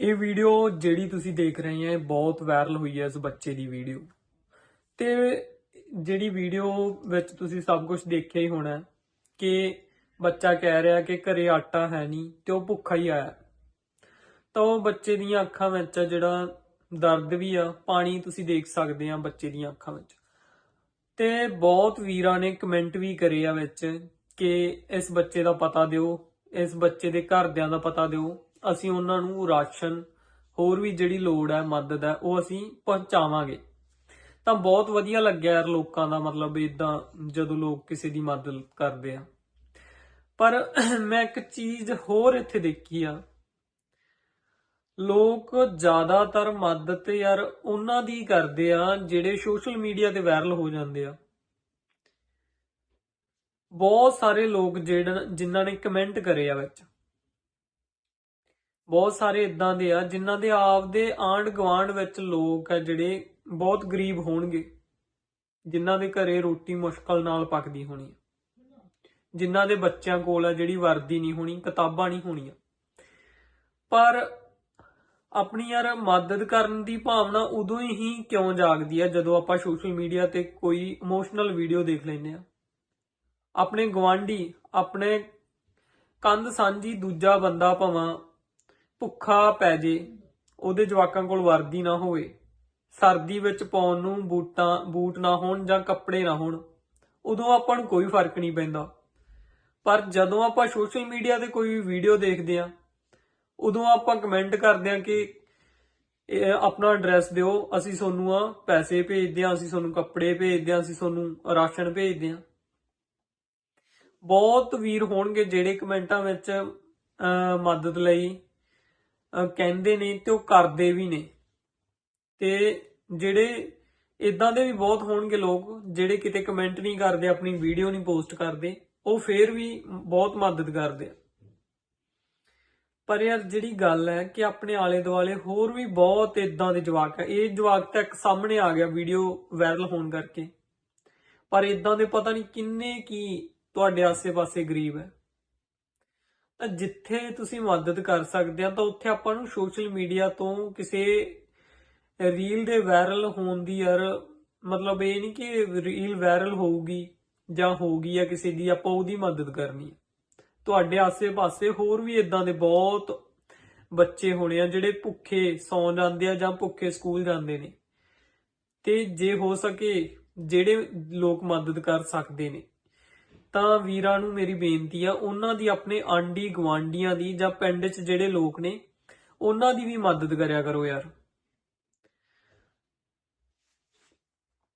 ਇਹ ਵੀਡੀਓ ਜਿਹੜੀ ਤੁਸੀਂ ਦੇਖ ਰਹੇ ਹੋ ਇਹ ਬਹੁਤ ਵਾਇਰਲ ਹੋਈ ਹੈ ਇਸ ਬੱਚੇ ਦੀ ਵੀਡੀਓ ਤੇ ਜਿਹੜੀ ਵੀਡੀਓ ਵਿੱਚ ਤੁਸੀਂ ਸਭ ਕੁਝ ਦੇਖਿਆ ਹੀ ਹੋਣਾ ਕਿ ਬੱਚਾ ਕਹਿ ਰਿਹਾ ਕਿ ਘਰੇ ਆਟਾ ਹੈ ਨਹੀਂ ਤੇ ਉਹ ਭੁੱਖਾ ਹੀ ਆਇਆ। ਤਾਂ ਉਹ ਬੱਚੇ ਦੀਆਂ ਅੱਖਾਂ ਵਿੱਚ ਜਿਹੜਾ ਦਰਦ ਵੀ ਆ, ਪਾਣੀ ਤੁਸੀਂ ਦੇਖ ਸਕਦੇ ਆ ਬੱਚੇ ਦੀਆਂ ਅੱਖਾਂ ਵਿੱਚ। ਤੇ ਬਹੁਤ ਵੀਰਾਂ ਨੇ ਕਮੈਂਟ ਵੀ ਕਰੇ ਆ ਵਿੱਚ ਕਿ ਇਸ ਬੱਚੇ ਦਾ ਪਤਾ ਦਿਓ, ਇਸ ਬੱਚੇ ਦੇ ਘਰਦਿਆਂ ਦਾ ਪਤਾ ਦਿਓ। ਅਸੀਂ ਉਹਨਾਂ ਨੂੰ ਰਾਸ਼ਨ, ਹੋਰ ਵੀ ਜਿਹੜੀ ਲੋੜ ਹੈ, ਮਦਦ ਹੈ, ਉਹ ਅਸੀਂ ਪਹੁੰਚਾਵਾਂਗੇ। ਤਾਂ ਬਹੁਤ ਵਧੀਆ ਲੱਗਿਆ ਯਾਰ ਲੋਕਾਂ ਦਾ ਮਤਲਬ ਇਦਾਂ ਜਦੋਂ ਲੋਕ ਕਿਸੇ ਦੀ ਮਦਦ ਕਰਦੇ ਆ। ਪਰ ਮੈਂ ਇੱਕ ਚੀਜ਼ ਹੋਰ ਇੱਥੇ ਦੇਖੀ ਆ। ਲੋਕ ਜ਼ਿਆਦਾਤਰ ਮਦਦ ਯਾਰ ਉਹਨਾਂ ਦੀ ਕਰਦੇ ਆ ਜਿਹੜੇ ਸੋਸ਼ਲ ਮੀਡੀਆ ਤੇ ਵਾਇਰਲ ਹੋ ਜਾਂਦੇ ਆ। ਬਹੁਤ ਸਾਰੇ ਲੋਕ ਜਿਹੜਾ ਜਿਨ੍ਹਾਂ ਨੇ ਕਮੈਂਟ ਕਰੇ ਆ ਵਿੱਚ। ਬਹੁਤ ਸਾਰੇ ਇਦਾਂ ਦੇ ਆ, ਜਿਨ੍ਹਾਂ ਦੇ ਆਪਦੇ ਆਂਡ ਗਵਾਂਡ ਵਿੱਚ ਲੋਕ ਆ ਜਿਹੜੇ ਬਹੁਤ ਗਰੀਬ ਹੋਣਗੇ, ਜਿਨ੍ਹਾਂ ਦੇ ਘਰੇ ਰੋਟੀ ਮੁਸ਼ਕਲ ਨਾਲ ਪੱਕਦੀ ਹੋਣੀ ਆ। ਜਿਨ੍ਹਾਂ ਦੇ ਬੱਚਿਆਂ ਕੋਲ ਆ ਜਿਹੜੀ ਵਰਦੀ ਨਹੀਂ ਹੋਣੀ, ਕਿਤਾਬਾਂ ਨਹੀਂ ਹੋਣੀਆਂ। ਪਰ ਆਪਣੀ ਯਾਰ ਮਦਦ ਕਰਨ ਦੀ ਭਾਵਨਾ ਉਦੋਂ ਹੀ ਕਿਉਂ ਜਾਗਦੀ ਆ, ਜਦੋਂ ਆਪਾਂ ਸੋਸ਼ਲ ਮੀਡੀਆ ਤੇ ਕੋਈ ਇਮੋਸ਼ਨਲ ਵੀਡੀਓ ਦੇਖ ਲੈਂਦੇ ਆ। ਆਪਣੇ ਗਵਾਂਢੀ ਆਪਣੇ ਕੰਧ ਸਾਂਝੀ ਦੂਜਾ ਬੰਦਾ ਭਾਵਾਂ ਭੁੱਖਾ ਪੈ ਜੇ, ਉਹਦੇ ਜਵਾਕਾਂ ਕੋਲ ਵਰਦੀ ਨਾ ਹੋਵੇ। ਸਰਦੀ ਵਿੱਚ ਪਾਉਣ ਨੂੰ ਬੂਟਾਂ, ਬੂਟ ਨਾ ਹੋਣ ਜਾਂ ਕੱਪੜੇ ਨਾ ਹੋਣ, ਉਦੋਂ ਆਪਾਂ ਨੂੰ ਕੋਈ ਫ਼ਰਕ ਨਹੀਂ ਪੈਂਦਾ। ਪਰ ਜਦੋਂ ਆਪਾਂ ਸੋਸ਼ਲ ਮੀਡੀਆ ਤੇ ਕੋਈ ਵੀਡੀਓ ਦੇਖਦੇ ਆ ਉਦੋਂ ਆਪਾਂ ਕਮੈਂਟ ਕਰਦੇ ਆ ਕਿ ਆਪਣਾ ਐਡਰੈਸ ਦਿਓ, ਅਸੀਂ ਤੁਹਾਨੂੰ ਆ ਪੈਸੇ ਭੇਜਦੇ ਆ ਅਸੀਂ ਤੁਹਾਨੂੰ ਕੱਪੜੇ ਭੇਜਦੇ ਆ ਅਸੀਂ ਤੁਹਾਨੂੰ ਰਾਸ਼ਨ ਭੇਜਦੇ ਆ ਬਹੁਤ ਵੀਰ ਹੋਣਗੇ ਜਿਹੜੇ ਕਮੈਂਟਾਂ ਵਿੱਚ ਮਦਦ ਲਈ ਕਹਿੰਦੇ ਨੇ ਤੇ ਉਹ ਕਰਦੇ ਵੀ ਨੇ। ਤੇ ਜਿਹੜੇ ਇਦਾਂ ਦੇ ਵੀ ਬਹੁਤ ਹੋਣਗੇ ਲੋਕ, ਜਿਹੜੇ ਕਿਤੇ ਕਮੈਂਟ ਨਹੀਂ ਕਰਦੇ, ਆਪਣੀ ਵੀਡੀਓ ਨਹੀਂ ਪੋਸਟ ਕਰਦੇ, ਉਹ ਫੇਰ ਵੀ ਬਹੁਤ ਮਦਦ ਕਰਦੇ ਆ। ਪਰ ਯਾਰ ਜਿਹੜੀ ਗੱਲ ਹੈ ਕਿ ਆਪਣੇ ਆਲੇ ਦੁਆਲੇ ਹੋਰ ਵੀ ਬਹੁਤ ਇਦਾਂ ਦੇ ਜਵਾਕ ਆ। ਇਹ ਜਵਾਕ ਤਾਂ ਇੱਕ ਸਾਹਮਣੇ ਆ ਗਿਆ ਵੀਡੀਓ ਵਾਇਰਲ ਹੋਣ ਕਰਕੇ। ਪਰ ਇਦਾਂ ਦੇ ਪਤਾ ਨਹੀਂ ਕਿੰਨੇ ਕੀ ਤੁਹਾਡੇ ਆਸੇ-ਪਾਸੇ ਗਰੀਬ ਹੈ। ਤਾਂ ਜਿੱਥੇ ਤੁਸੀਂ ਮਦਦ ਕਰ ਸਕਦੇ ਆ, ਤਾਂ ਉੱਥੇ ਆਪਾਂ ਨੂੰ ਸੋਸ਼ਲ ਮੀਡੀਆ ਤੋਂ ਕਿਸੇ ਰੀਲ ਦੇ ਵਾਇਰਲ ਹੋਣ ਦੀ ਯਾਰ ਮਤਲਬ ਇਹ ਨਹੀਂ ਕਿ ਰੀਲ ਵਾਇਰਲ ਹੋਊਗੀ ਜਾਂ ਹੋਊਗੀ ਜਾਂ ਕਿਸੇ ਦੀ, ਆਪਾਂ ਉਹਦੀ ਮਦਦ ਕਰਨੀ ਤੁਹਾਡੇ ਆਸੇ-ਪਾਸੇ ਹੋਰ ਵੀ ਇਦਾਂ ਦੇ ਬਹੁਤ ਬੱਚੇ ਹੋਣੇ ਆ ਜਿਹੜੇ ਭੁੱਖੇ ਸੌਂ ਜਾਂਦੇ ਆ ਜਾਂ ਭੁੱਖੇ ਸਕੂਲ ਜਾਂਦੇ ਨੇ। ਤੇ ਜੇ ਹੋ ਸਕੇ, ਜਿਹੜੇ ਲੋਕ ਮਦਦ ਕਰ ਸਕਦੇ ਨੇ। ਤਾਂ ਵੀਰਾਂ ਨੂੰ ਮੇਰੀ ਬੇਨਤੀ ਆ, ਉਹਨਾਂ ਦੀ ਆਪਣੇ ਆਂਡੀ ਗਵਾਂਡੀਆਂ ਦੀ ਜਾਂ ਪਿੰਡ 'ਚ ਜਿਹੜੇ ਲੋਕ ਨੇ, ਉਹਨਾਂ ਦੀ ਵੀ ਮਦਦ ਕਰਿਆ ਕਰੋ ਯਾਰ।